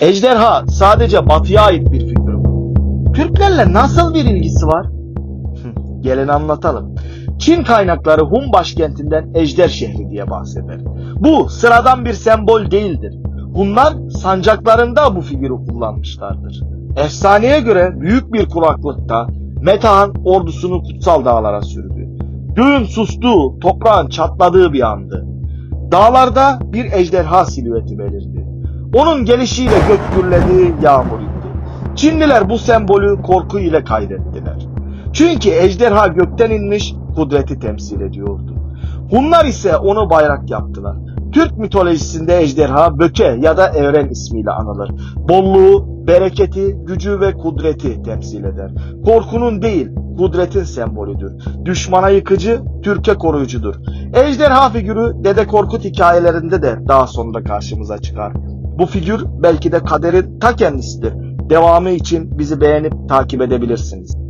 Ejderha sadece batıya ait bir figür mü? Türklerle nasıl bir ilgisi var? Gelin anlatalım. Çin kaynakları Hun başkentinden Ejder şehri diye bahseder. Bu sıradan bir sembol değildir. Hunlar sancaklarında bu figürü kullanmışlardır. Efsaneye göre büyük bir kuraklıkta Metehan ordusunu kutsal dağlara sürdü. Göğün sustuğu, toprağın çatladığı bir andı. Dağlarda bir ejderha silüeti belirdi. Onun gelişiyle gök gürledi, yağmur indi. Çinliler bu sembolü korku ile kaydettiler. Çünkü ejderha gökten inmiş, kudreti temsil ediyordu. Hunlar ise onu bayrak yaptılar. Türk mitolojisinde ejderha böke ya da evren ismiyle anılır. Bolluğu, bereketi, gücü ve kudreti temsil eder. Korkunun değil, kudretin sembolüdür. Düşmana yıkıcı, Türkiye koruyucudur. Ejderha figürü Dede Korkut hikayelerinde de daha sonra karşımıza çıkar. Bu figür belki de kaderin ta kendisidir. Devamı için bizi beğenip takip edebilirsiniz.